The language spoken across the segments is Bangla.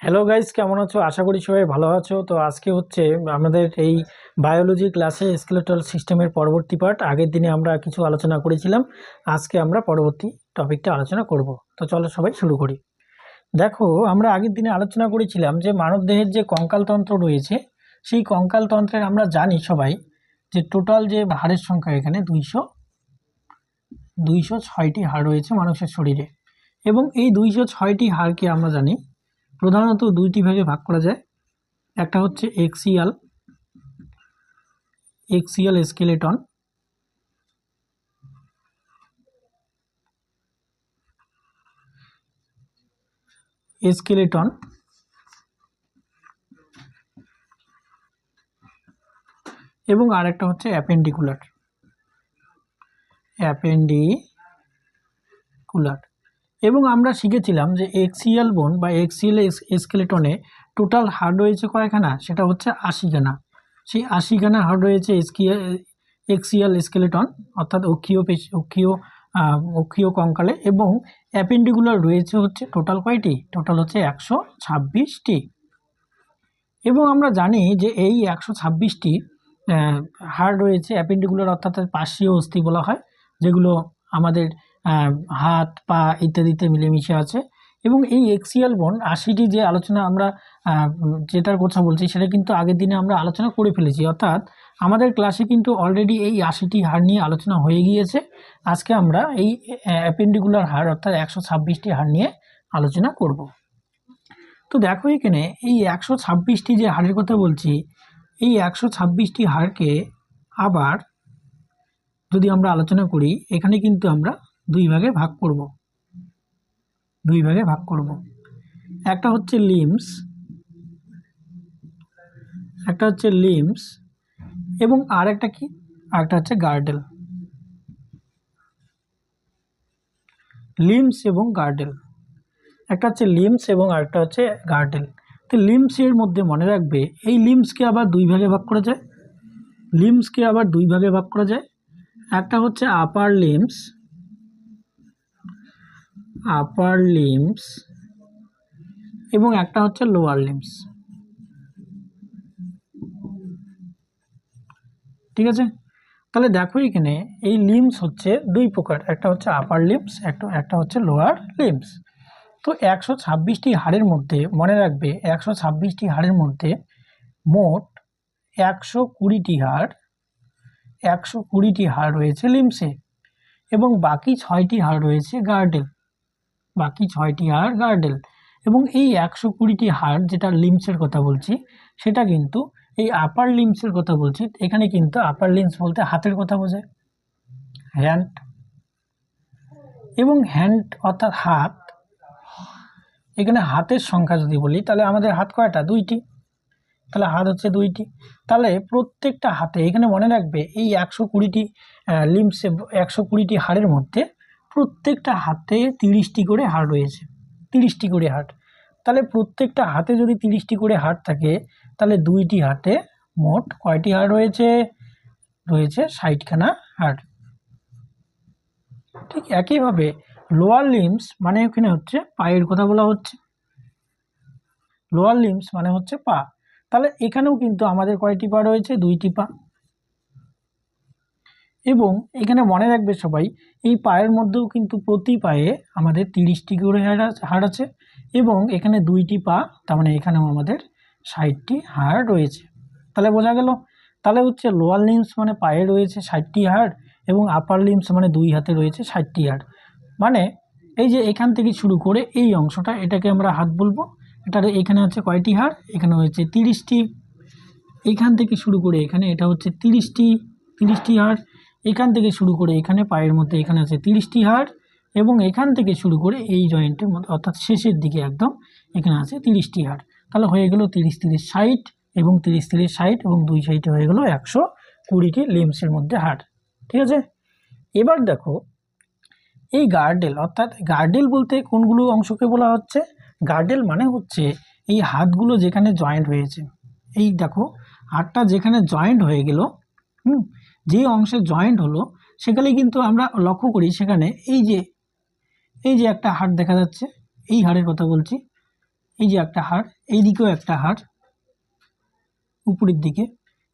হ্যালো গাইস কেমন আছো? আশা করি সবাই ভালো আছো। তো আজকে হচ্ছে আমাদের এই বায়োলজি ক্লাসে স্কেলেটাল সিস্টেমের পরবর্তী পার্ট আগের দিনে আমরা কিছু আলোচনা করেছিলাম। আজকে আমরা পরবর্তী টপিকটা আলোচনা করব। তো চলো সবাই শুরু করি। দেখো, আমরা আগের দিনে আলোচনা করেছিলাম যে মানবদেহের যে কঙ্কালতন্ত্র রয়েছে, সেই কঙ্কালতন্ত্রের আমরা জানি সবাই যে টোটাল যে হাড়ের সংখ্যা এখানে দুইশো দুইশো ছয়টি হাড় রয়েছে মানুষের শরীরে। এবং এই দুইশো ছয়টি হাড়কে আমরা জানি প্রধানত দুইটি ভাগে ভাগ করা যায়। একটা হচ্ছে এক্সিয়াল এক্সিয়াল স্কেলেটন স্কেলেটন এবং আরেকটা হচ্ছে অ্যাপেন্ডিকুলার অ্যাপেন্ডিকুলার এবং আমরা শিখেছিলাম যে এক্সিয়াল বোন বা এক্সিয়াল স্কেলেটনে টোটাল হাড় রয়েছে কয়খানা? সেটা হচ্ছে আশিখানা। সেই আশিখানা হাড় রয়েছে এক্সিয়া এক্সিয়াল স্কেলেটন অর্থাৎ অক্ষীয় পেশি, অক্ষীয় অক্ষীয় কঙ্কালে এবং অ্যাপেন্ডিকুলার রয়েছে হচ্ছে টোটাল কয়টি? টোটাল হচ্ছে একশো ছাব্বিশটি। এবং আমরা জানি যে এই একশো ছাব্বিশটি হাড় রয়েছে অ্যাপেন্ডিকুলার অর্থাৎ পার্শ্বীয় অস্থি বলা হয়, যেগুলো আমাদের হাত, পা ইত্যাদিতে মিলেমিশে আছে। এবং এই এক্সিয়াল বোন আশিটি যে আলোচনা আমরা যেটার কথা বলছি, সেটা কিন্তু আগের দিনে আমরা আলোচনা করে ফেলেছি। অর্থাৎ আমাদের ক্লাসে কিন্তু অলরেডি এই আশিটি হাড় নিয়ে আলোচনা হয়ে গিয়েছে। আজকে আমরা এই অ্যাপেন্ডিকুলার হাড় অর্থাৎ একশো ছাব্বিশটি হাড় নিয়ে আলোচনা করব। তো দেখো এখানে, এই একশো ছাব্বিশটি যে হাড়ের কথা বলছি, এই একশো ছাব্বিশটি হাড়কে আবার যদি আমরা আলোচনা করি, এখানে কিন্তু আমরা দুই ভাগে ভাগ করব। দুই ভাগে ভাগ করব। একটা হচ্ছে লিমস একটা হচ্ছে লিমস এবং আর একটা কি? আরেকটা হচ্ছে গার্ডেল লিমস এবং গার্ডেল একটা হচ্ছে লিমস এবং আরেকটা হচ্ছে গার্ডেল তো লিমসের মধ্যে মনে রাখবে, এই লিমসকে আবার দুই ভাগে ভাগ করা যায়। লিমসকে আবার দুই ভাগে ভাগ করা যায়। একটা হচ্ছে আপার লিমস আপার লিমস এবং একটা হচ্ছে লোয়ার লিমস ঠিক আছে? তাহলে দেখো এখানে এই লিমস হচ্ছে দুই প্রকার, একটা হচ্ছে আপার লিমস একটা একটা হচ্ছে লোয়ার লিমস তো একশো ছাব্বিশটি হাড়ের মধ্যে, মনে রাখবে, একশো ছাব্বিশটি হাড়ের মধ্যে মোট একশো কুড়িটি হাড়, একশো কুড়িটি হাড় রয়েছে লিমসে এবং বাকি ছয়টি হাড় রয়েছে গার্ডেল বাকি ছয়টি হাড় গার্ডেল এবং এই একশো কুড়িটি হাড় যেটা লিমসের কথা বলছি, সেটা কিন্তু এই আপার লিমসের কথা বলছি, এখানে কিন্তু আপার লিমস বলতে হাতের কথা বোঝায়। হ্যান্ড এবং হ্যান্ড অর্থাৎ হাত, এখানে হাতের সংখ্যা যদি বলি, তাহলে আমাদের হাত কয়টা? দুইটি। তাহলে হাত হচ্ছে দুইটি। তাহলে প্রত্যেকটা হাতে এখানে মনে রাখবে এই একশো কুড়িটি লিমসে একশো কুড়িটি হাড়ের মধ্যে প্রত্যেকটা হাতে তিরিশটি করে হাড় রয়েছে, তিরিশটি করে হাড়। তাহলে প্রত্যেকটা হাতে যদি তিরিশটি করে হাড় থাকে, তাহলে দুইটি হাতে মোট কয়টি হাড় রয়েছে? রয়েছে ষাটখানা হাড়। ঠিক একইভাবে লোয়ার লিমস মানে এখানে হচ্ছে পায়ের কথা বলা হচ্ছে। লোয়ার লিমস মানে হচ্ছে পা। তাহলে এখানেও কিন্তু আমাদের কয়টি পা রয়েছে? দুইটি পা। এবং এখানে মনে রাখবে সবাই, এই পায়ের মধ্যেও কিন্তু প্রতি পায়ে আমাদের তিরিশটি করে হাড় আছে- এবং এখানে দুইটি পা, তার মানে এখানেও আমাদের ষাটটি হাড় রয়েছে। তাহলে বোঝা গেল? তাহলে হচ্ছে লোয়ার লিমস মানে পায়ে রয়েছে ষাটটি হাড় এবং আপার লিমস মানে দুই হাতে রয়েছে ষাটটি হাড়। মানে এই যে এখান থেকে শুরু করে এই অংশটা, এটাকে আমরা হাত বলব। এটার এখানে হচ্ছে কয়টি হাড়? এখানে হচ্ছে তিরিশটি। এখান থেকে শুরু করে এখানে এটা হচ্ছে তিরিশটি তিরিশটি হাড়। এখান থেকে শুরু করে এখানে পায়ের মধ্যে এখানে আছে তিরিশটি হাড় এবং এখান থেকে শুরু করে এই জয়েন্টের মধ্যে, অর্থাৎ শেষের দিকে একদম এখানে আছে তিরিশটি হাড়। তাহলে হয়ে গেল তিরিশ তিরিশ, ষাট এবং তিরিশ তিরিশ, ষাট এবং দুই সাইডে হয়ে গেল একশো কুড়িটি লিমসের মধ্যে হাড়, ঠিক আছে? এবার দেখো, এই গার্ডেল অর্থাৎ গার্ডেল বলতে কোনগুলো অংশকে বলা হচ্ছে? গার্ডেল মানে হচ্ছে এই হাতগুলো যেখানে জয়েন্ট হয়েছে। এই দেখো, হাতটা যেখানে জয়েন্ট হয়ে গেল, হুম যে অংশে জয়েন্ট হলো সেখানে কিন্তু আমরা লক্ষ্য করি সেখানে এই যে এই যে একটা হাড় দেখা যাচ্ছে, এই হাড়ের কথা বলছি, এই যে একটা হাড়, এই দিকেও একটা হাড়, উপরের দিকে,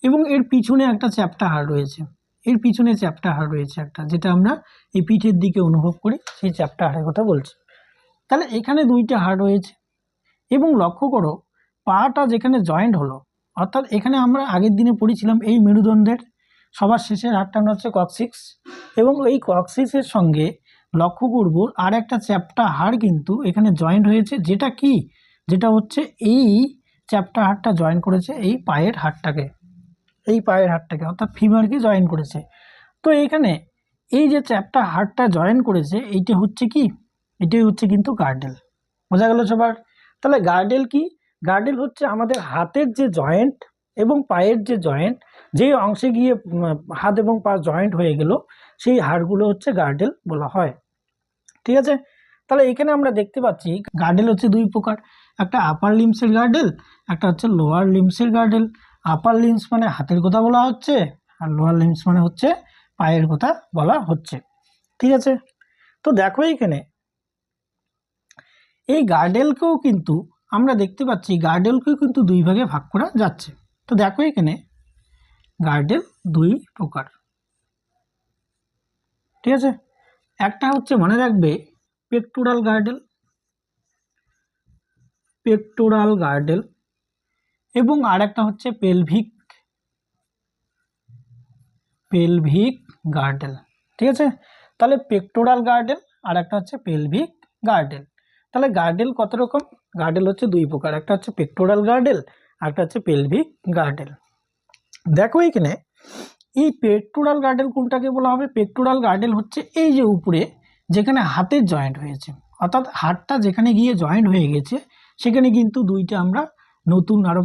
এবং এর পিছনে একটা চ্যাপ্টা হাড় রয়েছে। এর পিছনে চ্যাপ্টা হাড় রয়েছে একটা, যেটা আমরা এই পিঠের দিকে অনুভব করি, সেই চ্যাপ্টা হাড়ের কথা বলছি। তাহলে এখানে দুইটা হাড় রয়েছে, এবং লক্ষ্য করো, পাটা যেখানে জয়েন্ট হলো, অর্থাৎ এখানে আমরা আগের দিনে পড়েছিলাম এই মেরুদণ্ডের সবার শেষের হাড়টা হচ্ছে কক্সিক্স এবং এই কক্সিক্সের সঙ্গে লক্ষ্য করব আর একটা চ্যাপ্টা হাড় কিন্তু এখানে জয়েন্ট হয়েছে, যেটা কি? যেটা হচ্ছে এই চ্যাপ্টা হাড়টা জয়েন করেছে এই পায়ের হাড়টাকে এই পায়ের হাড়টাকে অর্থাৎ ফিমারকে জয়েন করেছে। তো এখানে এই যে চ্যাপ্টা হাড়টা জয়েন করেছে, এইটা হচ্ছে কি? এটাই হচ্ছে কিন্তু গার্ডেল বোঝা গেল সবার? তাহলে গার্ডেল কি? গার্ডেল হচ্ছে আমাদের হাতের যে জয়েন্ট এবং পায়ের যে জয়েন্ট, যেই অংশে গিয়ে হাত এবং পা জয়েন্ট হয়ে গেল, সেই হাড়গুলো হচ্ছে গার্ডেল বলা হয়। ঠিক আছে? তাহলে এখানে আমরা দেখতে পাচ্ছি, গার্ডেল হচ্ছে দুই প্রকার। একটা আপার লিমসের গার্ডেল, একটা হচ্ছে লোয়ার লিমসের গার্ডেল। আপার লিমস মানে হাতের কথা বলা হচ্ছে, আর লোয়ার লিমস মানে হচ্ছে পায়ের কথা বলা হচ্ছে। ঠিক আছে? তো দেখো এখানে, এই গার্ডেলকেও কিন্তু আমরা দেখতে পাচ্ছি, গার্ডেলকেও কিন্তু দুই ভাগে ভাগ করা যাচ্ছে। তো দেখো এখানে গার্ডেল দুই প্রকার। ঠিক আছে? একটা হচ্ছে মনে রাখবে পেক্টোরাল গার্ডেল পেক্টোরাল গার্ডেল এবং আর একটা হচ্ছে পেলভিক পেলভিক গার্ডেল ঠিক আছে? তাহলে পেক্টোরাল গার্ডেল আর একটা হচ্ছে পেলভিক গার্ডেল তাহলে গার্ডেল কত রকম? গার্ডেল হচ্ছে দুই প্রকার। একটা হচ্ছে পেক্টোরাল গার্ডেল একটা হচ্ছে পেলভিক গার্ডেল দেখো এখানে, এই পেক্টোরাল গার্ডেল কোনটাকে বলা হবে? পেক্টোরাল গার্ডেল হচ্ছে এই যে উপরে, যেখানে হাতের জয়েন্ট হয়েছে। অর্থাৎ হাতটা যেখানে গিয়ে জয়েন্ট হয়ে গেছে, সেখানে কিন্তু দুইটা আমরা নতুন আরও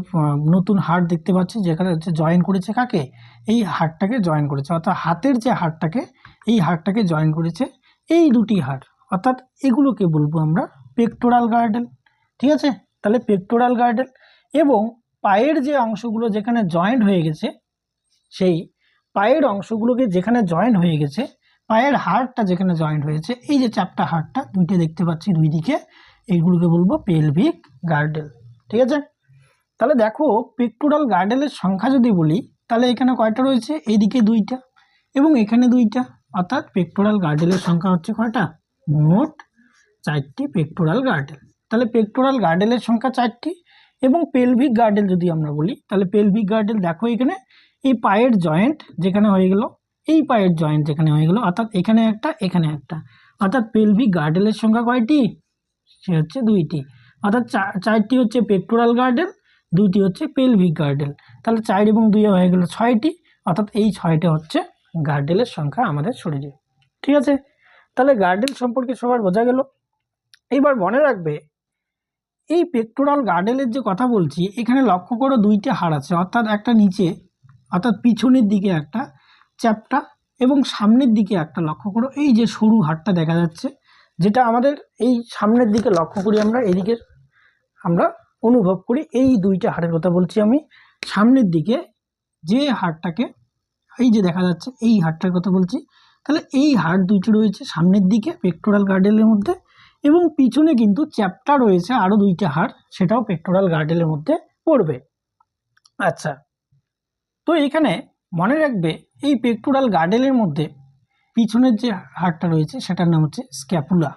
নতুন হাড় দেখতে পাচ্ছি, যেখানে হচ্ছে জয়েন করেছে কাকে? এই হাড়টাকে জয়েন করেছে। অর্থাৎ হাতের যে হাড়টাকে, এই হাড়টাকে জয়েন করেছে এই দুটি হাড়। অর্থাৎ এগুলোকে বলব আমরা পেক্টোরাল গার্ডেল ঠিক আছে? তাহলে পেক্টোরাল গার্ডেল এবং পায়ের যে অংশগুলো যেখানে জয়েন্ট হয়ে গেছে, সেই পায়ের অংশগুলোকে যেখানে জয়েন্ট হয়ে গেছে, পায়ের হাড়টা যেখানে জয়েন্ট হয়েছে, এই যে চারটা হাড়টা, দুইটা দেখতে পাচ্ছি দুই দিকে, এইগুলোকে বলব পেলভিক গার্ডেল ঠিক আছে? তাহলে দেখো পেক্টোরাল গার্ডেলের সংখ্যা যদি বলি, তাহলে এখানে কয়টা রয়েছে? এইদিকে দুইটা এবং এখানে দুইটা, অর্থাৎ পেক্টোরাল গার্ডেলের সংখ্যা হচ্ছে কয়টা? মোট চারটি পেক্টোরাল গার্ডেল তাহলে পেক্টোরাল গার্ডেলের সংখ্যা চারটি এবং পেলভিক গার্ডেল যদি আমরা বলি, তাহলে পেলভিক গার্ডেল দেখো এখানে, এই পায়ের জয়েন্ট যেখানে হয়ে গেল, এই পায়ের জয়েন্ট যেখানে হয়ে গেল, অর্থাৎ এখানে একটা এখানে একটা। অর্থাৎ পেলভিক গার্ডেলের সংখ্যা কয়টি? সে হচ্ছে দুইটি। অর্থাৎ চারটি হচ্ছে পেক্টোরাল গার্ডেল দুইটি হচ্ছে পেলভিক গার্ডেল তাহলে চার এবং দুই হয়ে গেল ছয়টি, অর্থাৎ এই ছয়টা হচ্ছে গার্ডেলের সংখ্যা আমাদের শরীরে। ঠিক আছে? তাহলে গার্ডেল সম্পর্কে সবার বোঝা গেল। এইবার মনে রাখবে এই পেক্টোরাল গার্ডেলের যে কথা বলছি, এখানে লক্ষ্য করো দুইটা হাড় আছে, অর্থাৎ একটা নিচে, অর্থাৎ পিছনের দিকে একটা চ্যাপটা এবং সামনের দিকে একটা লক্ষ্য করো। এই যে সরু হাড়টা দেখা যাচ্ছে, যেটা আমাদের এই সামনের দিকে লক্ষ্য করি আমরা, এদিকে আমরা অনুভব করি, এই দুইটা হাড়ের কথা বলছি আমি। সামনের দিকে যে হাড়টাকে, এই যে দেখা যাচ্ছে, এই হাড়টার কথা বলছি। তাহলে এই হাড় দুইটি রয়েছে সামনের দিকে পেক্টোরাল গার্ডেলের মধ্যে এবং পিছনে কিন্তু চ্যাপ্টা রয়েছে আরও দুইটা হাড় সেটাও পেক্টোরাল গার্ডেলের মধ্যে পড়বে। আচ্ছা তো এখানে মনে রাখবে এই পেক্টোরাল গার্ডেলের মধ্যে পিছনের যে হাড়টা রয়েছে, সেটার নাম হচ্ছে স্ক্যাপুলা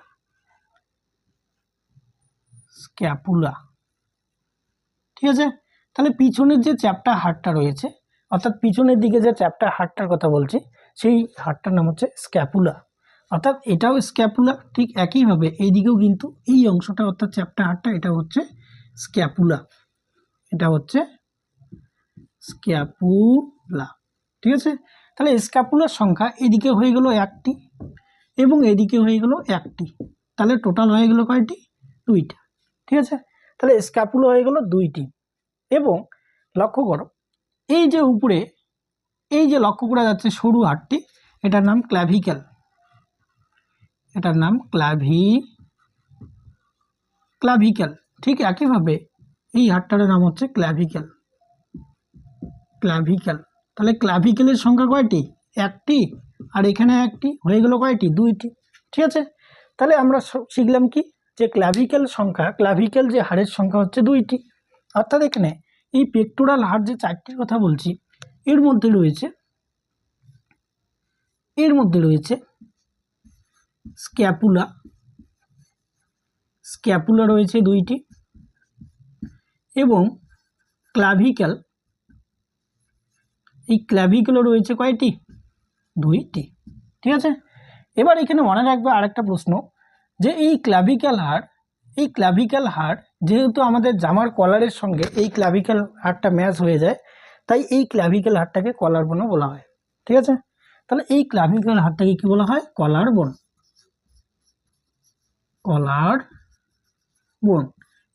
স্ক্যাপুলা ঠিক আছে? তাহলে পিছনের যে চ্যাপ্টা হাড়টা রয়েছে, অর্থাৎ পিছনের দিকে যে চ্যাপ্টা হাড়টার কথা বলছি, সেই হাড়টার নাম হচ্ছে স্ক্যাপুলা অর্থাৎ এটাও স্ক্যাপুলা ঠিক একইভাবে এই দিকেও কিন্তু এই অংশটা অর্থাৎ চ্যাপ্টা হাড়টা এটা হচ্ছে স্ক্যাপুলা এটা হচ্ছে স্ক্যাপুলা ঠিক আছে? তাহলে স্ক্যাপুলার সংখ্যা এদিকে হয়ে গেল একটি এবং এদিকে হয়ে গেল একটি, তাহলে টোটাল হয়ে গেল কয়টি? দুইটা, ঠিক আছে? তাহলে স্ক্যাপুলা হয়ে গেল দুইটি এবং লক্ষ্য করো, এই যে উপরে, এই যে লক্ষ্য করা যাচ্ছে সরু হাড়টি এটার নাম ক্ল্যাভিক্যাল এটার নাম ক্লাভি, ক্লাভিক্যাল। ঠিক একইভাবে এই হাড়টার নাম হচ্ছে ক্ল্যাভিক্যাল ক্লাভিক্যাল। তাহলে ক্লাভিক্যালের সংখ্যা কয়টি? একটি। আর এখানে একটি। হয়ে গেল কয়টি? দুইটি। ঠিক আছে? তাহলে আমরা শিখলাম কি? যে ক্লাভিক্যাল সংখ্যা, ক্লাভিক্যাল যে হাড়ের সংখ্যা হচ্ছে দুইটি। অর্থাৎ এখানে এই পেক্টোরাল হাড় যে চারটির কথা বলছি, এর মধ্যে রয়েছে, এর মধ্যে রয়েছে স্ক্যাপুলা। স্ক্যাপুলা রয়েছে দুইটি এবং ক্লাভিক্যাল। এই ক্ল্যাভিক্যালও রয়েছে কয়টি? দুইটি। ঠিক আছে? এবার এখানে মনে রাখবে আরেকটা প্রশ্ন যে এই ক্লাভিক্যাল হাড়, এই ক্লাভিক্যাল হাড় যেহেতু আমাদের জামার কলারের সঙ্গে এই ক্লাভিক্যাল হাড়টা ম্যাচ হয়ে যায়, তাই এই ক্লাভিক্যাল হাড়টাকে কলার বোনও বলা হয়। ঠিক আছে? তাহলে এই ক্লাভিক্যাল হাড়টাকে কি বলা হয়? কলার বোন। কলার বোন।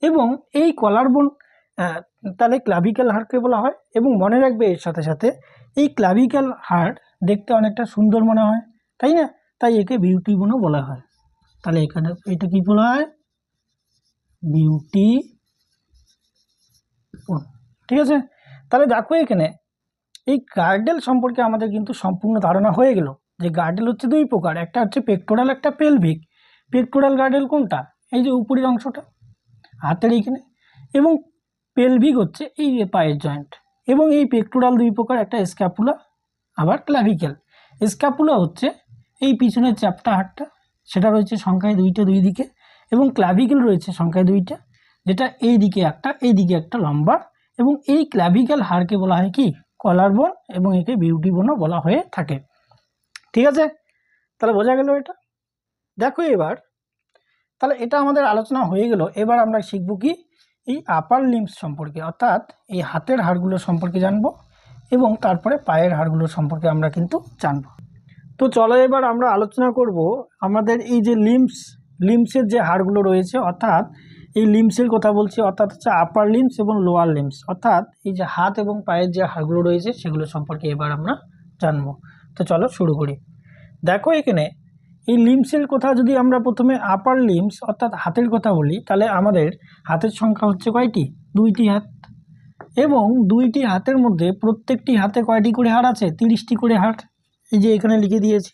এবং এই কলার বোন তাহলে ক্লাভিক্যাল হাড়কে বলা হয়। এবং মনে রাখবে এর সাথে সাথে, এই ক্লাভিক্যাল হাড় দেখতে অনেকটা সুন্দর মনে হয়, তাই না? তাই একে বিউটি বোনও বলা হয়। তাহলে এখানে এটা কি বলা হয়? বিউটি বোন। ঠিক আছে? তাহলে দেখো এখানে, এই গার্ডেল সম্পর্কে আমাদের কিন্তু সম্পূর্ণ ধারণা হয়ে গেল যে গার্ডেল হচ্ছে দুই প্রকার, একটা হচ্ছে পেক্টোরাল একটা পেলভিক পেক্টোরাল গার্ডেল কোনটা? এই যে উপরের অংশটা, হাতের এইখানে। এবং পেলভিক হচ্ছে এই পায়ের জয়েন্ট। এবং এই পেক্টোরাল দুই প্রকার, একটা স্ক্যাপুলা, আবার ক্লাভিক্যাল। স্ক্যাপুলা হচ্ছে এই পিছনের চ্যাপটা হাড়টা সেটা রয়েছে সংখ্যায় দুইটা দুই দিকে, এবং ক্লাভিক্যাল রয়েছে সংখ্যায় দুইটা, যেটা এই দিকে একটা, এই দিকে একটা লম্বা। এবং এই ক্লাভিক্যাল হাড়কে বলা হয় কি? কলার বোন এবং একে বিউটি বোনও বলা হয়ে থাকে। ঠিক আছে? তাহলে বোঝা গেল এটা? দেখো এবার, তাহলে এটা আমাদের আলোচনা হয়ে গেল, এবার আমরা শিখব কি? এই আপার লিম্স সম্পর্কে, অর্থাৎ এই হাতের হাড়গুলো সম্পর্কে জানব এবং তারপরে পায়ের হাড়গুলো সম্পর্কে আমরা কিন্তু জানব। তো চলো এবার আমরা আলোচনা করব আমাদের এই যে লিম্স লিম্সের যে হাড়গুলো রয়েছে, অর্থাৎ এই লিম্সের কথা বলছি, অর্থাৎ হচ্ছে আপার লিম্স এবং লোয়ার লিম্স অর্থাৎ এই যে হাত এবং পায়ের যে হাড়গুলো রয়েছে, সেগুলো সম্পর্কে এবার আমরা জানব। তো চলো শুরু করি। দেখো এখানে এই লিম্সের কথা যদি আমরা প্রথমে আপার লিম্স অর্থাৎ হাতের কথা বলি, তাহলে আমাদের হাতের সংখ্যা হচ্ছে কয়টি? দুইটি হাত। এবং দুইটি হাতের মধ্যে প্রত্যেকটি হাতে কয়টি করে হাড় আছে? তিরিশটি করে হাড়। এই যে এখানে লিখে দিয়েছি।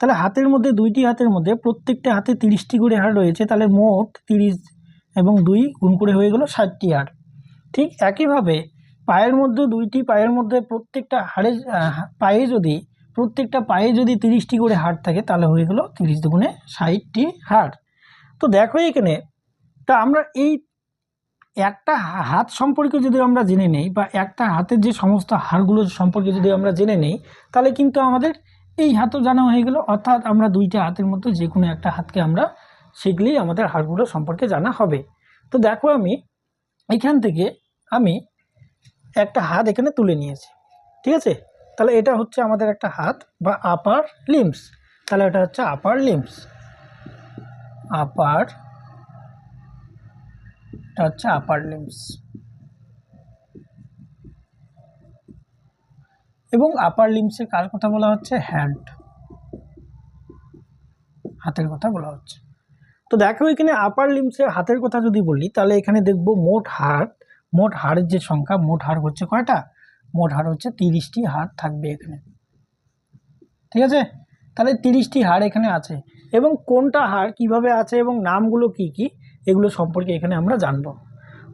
তাহলে হাতের মধ্যে দুইটি হাতের মধ্যে প্রত্যেকটা হাতে তিরিশটি করে হাড় রয়েছে, তাহলে মোট তিরিশ এবং দুই গুণ করে হয়ে গেল ষাটটি হাড়। ঠিক একইভাবে পায়ের মধ্যে দুইটি, পায়ের মধ্যে প্রত্যেকটা হাড়ে পায়ে যদি প্রত্যেকটা পায়ে যদি তিরিশটি করে হাড় থাকে, তাহলে হয়ে গেল তিরিশ দুগুণে ষাটটি হাড়। তো দেখো এখানে, তা আমরা এই একটা হাত সম্পর্কে যদি আমরা জেনে নেই বা একটা হাতের যে সমস্ত হাড়গুলো সম্পর্কে যদি আমরা জেনে নেই, তাহলে কিন্তু আমাদের এই হাতও জানা হয়ে গেল। অর্থাৎ আমরা দুইটা হাতের মধ্যে যে কোনো একটা হাতকে আমরা শিখলেই আমাদের হাড়গুলো সম্পর্কে জানা হবে। তো দেখো আমি, এখান থেকে আমি একটা হাত এখানে তুলে নিয়েছি। ঠিক আছে? তাহলে এটা হচ্ছে আমাদের একটা হাত বা আপার লিম্স তাহলে এটা হচ্ছে আপার লিম্স আপার এটা হচ্ছে আপার লিম্স এবং আপার লিম্সের কার কথা বলা হচ্ছে? হ্যান্ড হাতের কথা বলা হচ্ছে। তো দেখো এখানে আপার লিম্সের হাতের কথা যদি বলি, তাহলে এখানে দেখব মোট হাড়, মোট হাড়ের যে সংখ্যা, মোট হাড় হচ্ছে কয়টা? মোট হাড় হচ্ছে তিরিশটি হাড় থাকবে এখানে। ঠিক আছে? তাহলে তিরিশটি হাড় এখানে আছে। এবং কোনটা হাড় কীভাবে আছে এবং নামগুলো কি কি, এগুলো সম্পর্কে এখানে আমরা জানব।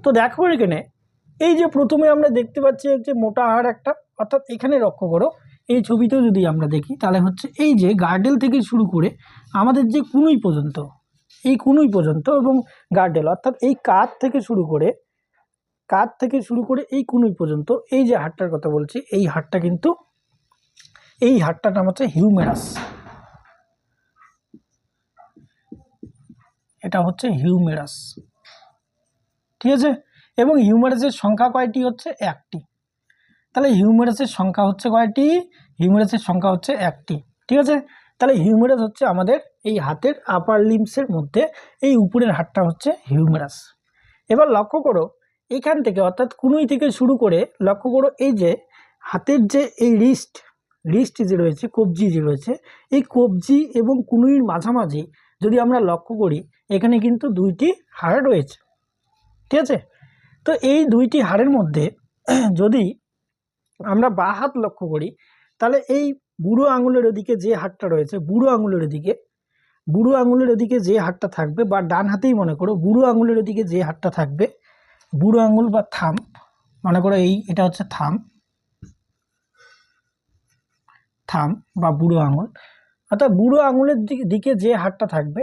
তো দেখো এখানে, এই যে প্রথমে আমরা দেখতে পাচ্ছি যে মোটা হাড় একটা, অর্থাৎ এখানে লক্ষ্য করো, এই ছবিতেও যদি আমরা দেখি, তাহলে হচ্ছে এই যে গার্ডেল থেকে শুরু করে আমাদের যে কুনুই পর্যন্ত, এই কুনুই পর্যন্ত এবং গার্ডেল, অর্থাৎ এই কাত থেকে শুরু করে কাত থেকে শুরু করে এই কুনুই পর্যন্ত, এই যে হাড়টার কথা বলছি, এই হাড়টা কিন্তু, এই হাড়টার নাম হচ্ছে হিউমেরাস এটা হচ্ছে হিউমেরাস ঠিক আছে? এবং হিউমেরাসের সংখ্যা কয়টি হচ্ছে? একটি। তাহলে হিউমেরাসের সংখ্যা হচ্ছে কয়টি? হিউমেরাসের সংখ্যা হচ্ছে একটি। ঠিক আছে? তাহলে হিউমেরাস হচ্ছে আমাদের এই হাতের আপার লিম্সের মধ্যে, এই উপরের হাতটা হচ্ছে হিউমেরাস এবার লক্ষ্য করো এখান থেকে, অর্থাৎ কুনুই থেকে শুরু করে, লক্ষ্য করো এই যে, হাতের যে এই রিস্ট রিস্ট যে রয়েছে, কবজি যে রয়েছে, এই কবজি এবং কুনুইর মাঝামাঝি যদি আমরা লক্ষ্য করি, এখানে কিন্তু দুইটি হাড় রয়েছে। ঠিক আছে? তো এই দুইটি হাড়ের মধ্যে যদি আমরা বা হাত লক্ষ্য করি, তাহলে এই বুড়ো আঙুলের ওদিকে যে হাড়টা রয়েছে, বুড়ো আঙুলের ওদিকে, বুড়ো আঙুলের ওদিকে যে হাড়টা থাকবে, বা ডান হাতেই মনে করো, বুড়ো আঙুলের ওদিকে যে হাড়টা থাকবে বুড়ো আঙুল বা থাম, মনে করো এই, এটা হচ্ছে থাম। থাম বা বুড়ো আঙুল। অর্থাৎ বুড়ো আঙুলের দিকে যে হাড়টা থাকবে,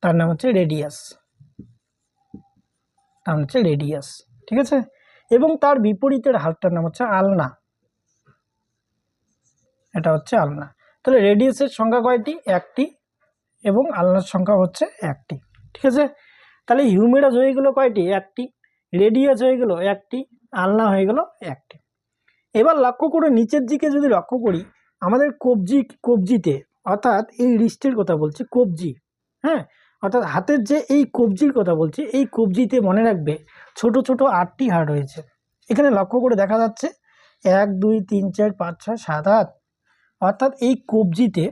তার নাম হচ্ছে রেডিয়াস। তার হচ্ছে রেডিয়াস, ঠিক আছে? এবং তার বিপরীতের হাড়টার নাম হচ্ছে আলনা। এটা হচ্ছে আলনা। তাহলে রেডিয়াসের সংখ্যা কয়টি? একটি। এবং আলনার সংখ্যা হচ্ছে একটি, ঠিক আছে? তাহলে হিউমেরাস হয়ে গেলো কয়টি? একটি। রেডিয়াস হয়ে গেলো একটি, আলনা হয়ে গেলো একটি। এবার লক্ষ্য করে নিচের দিকে যদি লক্ষ্য করি, আমাদের কবজি, কবজিতে, অর্থাৎ এই রিস্টের কথা বলছি, কবজি হ্যাঁ? অর্থাৎ হাতের যে এই কবজির কথা বলছি, এই কবজিতে মনে রাখবে ছোট ছোট আটটি হাড় রয়েছে। এখানে লক্ষ্য করে দেখা যাচ্ছে, এক, দুই, তিন, চার, পাঁচ, ছয়, সাত, আট। অর্থাৎ এই কবজিতে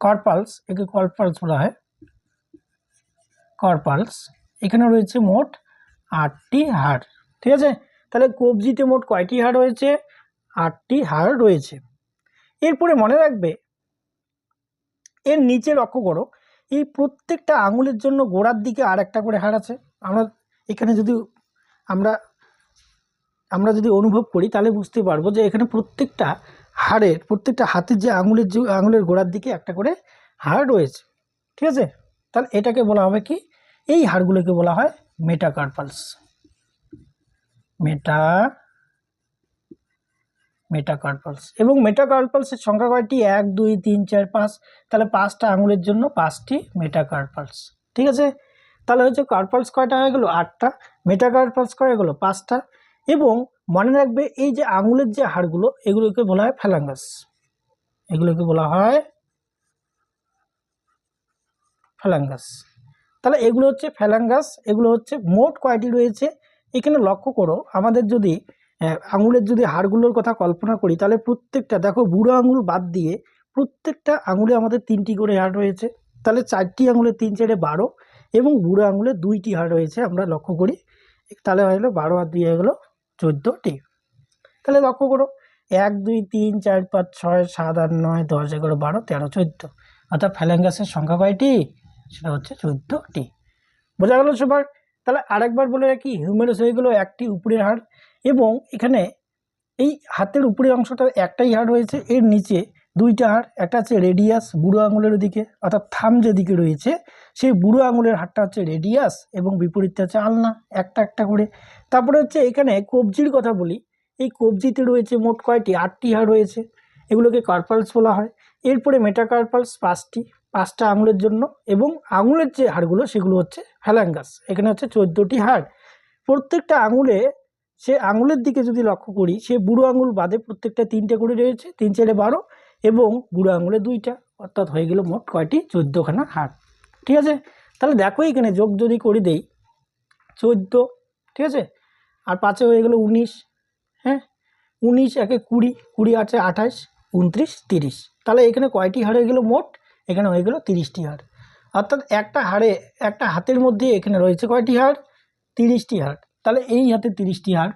কর্পালস একে কর্পালস বলা হয় কর্পালস এখানে রয়েছে মোট আটটি হাড়, ঠিক আছে? তাহলে কবজিতে মোট কয়টি হাড় রয়েছে? আটটি হাড় রয়েছে। এরপরে মনে রাখবে, এর নিচে লক্ষ্য করো, এই প্রত্যেকটা আঙুলের জন্য গোড়ার দিকে আর একটা করে হাড় আছে। আমরা এখানে যদি, আমরা আমরা যদি অনুভব করি, তাহলে বুঝতে পারব যে এখানে প্রত্যেকটা হাড়ের, প্রত্যেকটা হাতের যে আঙুলের যে আঙুলের গোড়ার দিকে একটা করে হাড় রয়েছে। ঠিক আছে? তাহলে এটাকে বলা হবে কি? এই হাড়গুলোকে বলা হয় মেটাকার্পালস। মেটা, মেটাকার্পালস। এবং মেটাকার্পালসের সংখ্যা কয়টি? এক, দুই, তিন, চার, পাঁচ। তাহলে পাঁচটা আঙুলের জন্য পাঁচটি মেটাকার্পালস। ঠিক আছে? তাহলে হচ্ছে কার্পালস কয়টা হয়ে গেলো? আটটা। মেটাকার্পালস কয় গেলো? পাঁচটা। এবং মনে রাখবে এই যে আঙুলের যে হাড়গুলো, এগুলোকে বলা হয় ফ্যালাঙ্গাস। এগুলোকে বলা হয় ফ্যালাঙ্গাস। তাহলে এগুলো হচ্ছে ফ্যালাঙ্গাস, এগুলো হচ্ছে মোট কয়টি রয়েছে? এখানে লক্ষ্য করো, আমাদের যদি আঙুলের যদি হাড়গুলোর কথা কল্পনা করি, তাহলে প্রত্যেকটা, দেখো বুড়ো আঙুল বাদ দিয়ে প্রত্যেকটা আঙুলে আমাদের তিনটি করে হাড় রয়েছে। তাহলে চারটি আঙুলে তিন, চারে বারো এবং বুড়ো আঙুলে দুইটি হাড় রয়েছে আমরা লক্ষ্য করি। তাহলে হয়ে গেলো বারো আর দিয়ে গেলো চোদ্দোটি। তাহলে লক্ষ্য করো, এক, দুই, তিন, চার, পাঁচ, ছয়, সাত, আট, নয়, দশ, এগারো, বারো, তেরো, চোদ্দ। অর্থাৎ ফ্যালেঙ্গাসের সংখ্যা কয়টি? সেটা হচ্ছে চোদ্দোটি বোঝা গেল সবার, তাহলে আরেকবার বলে রাখি হিউমেরাস হয়ে গেলো একটি উপরের হাড় এবং এখানে এই হাতের উপরের অংশটা একটাই হাড় রয়েছে, এর নিচে দুইটা হাড়, একটা হচ্ছে রেডিয়াস বুড়ো আঙুলের দিকে অর্থাৎ থাম যেদিকে রয়েছে, সেই বুড়ো আঙুলের হাড়টা হচ্ছে রেডিয়াস এবং বিপরীতটা হচ্ছে আলনা, একটা একটা করে। তারপরে হচ্ছে এখানে কবজির কথা বলি, এই কবজিতে রয়েছে মোট কয়টি? আটটি হাড় রয়েছে, এগুলোকে কার্পালস বলা হয়। এরপরে মেটাকার্পালস পাঁচটি পাঁচটা আঙুলের জন্য এবং আঙুলের যে হাড়গুলো, সেগুলো হচ্ছে ফ্যালাঙ্গাস। এখানে হচ্ছে চোদ্দোটি হাড়। প্রত্যেকটা আঙুলে, সে আঙুলের দিকে যদি লক্ষ্য করি, সে বুড়ো আঙুল বাদে প্রত্যেকটা তিনটে করে রয়েছে, তিন, চারে বারো এবং বুড়ো আঙুলে দুইটা, অর্থাৎ হয়ে গেল মোট কয়টি? চোদ্দোখানা হাড়। ঠিক আছে? তাহলে দেখো এখানে যোগ যদি করে দেই, চোদ্দ, ঠিক আছে? আর পাঁচে হয়ে গেলো উনিশ হ্যাঁ? উনিশ, একে কুড়ি কুড়ি আছে আঠাশ, উনত্রিশ, তিরিশ। তাহলে এখানে কয়টি হাড় হয়ে গেলো মোট? এখানে হয়ে গেলো তিরিশটি হাড় অর্থাৎ একটা হাড়ে একটা হাতের মধ্যে এখানে রয়েছে কয়টি হাড় তিরিশটি হাড় তাহলে এই হাতে তিরিশটি হাড়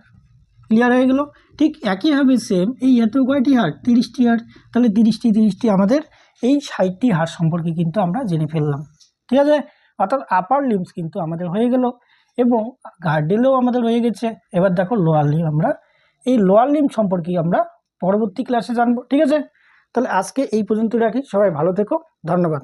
ক্লিয়ার হয়ে গেল। ঠিক একইভাবে সেম এই হাতেও কয়টি হাড় তিরিশটি হাড় তাহলে তিরিশটি তিরিশটি আমাদের এই ষাটটি হাড় সম্পর্কে কিন্তু আমরা জেনে ফেললাম। ঠিক আছে? অর্থাৎ আপার লিমস কিন্তু আমাদের হয়ে গেল এবং গার্ডেলেও আমাদের হয়ে গেছে। এবার দেখো লোয়ার লিম আমরা, এই লোয়ার লিম সম্পর্কে আমরা পরবর্তী ক্লাসে জানব। ঠিক আছে? তাহলে আজকে এই পর্যন্ত রাখি। সবাই ভালো থেকো। ধন্যবাদ।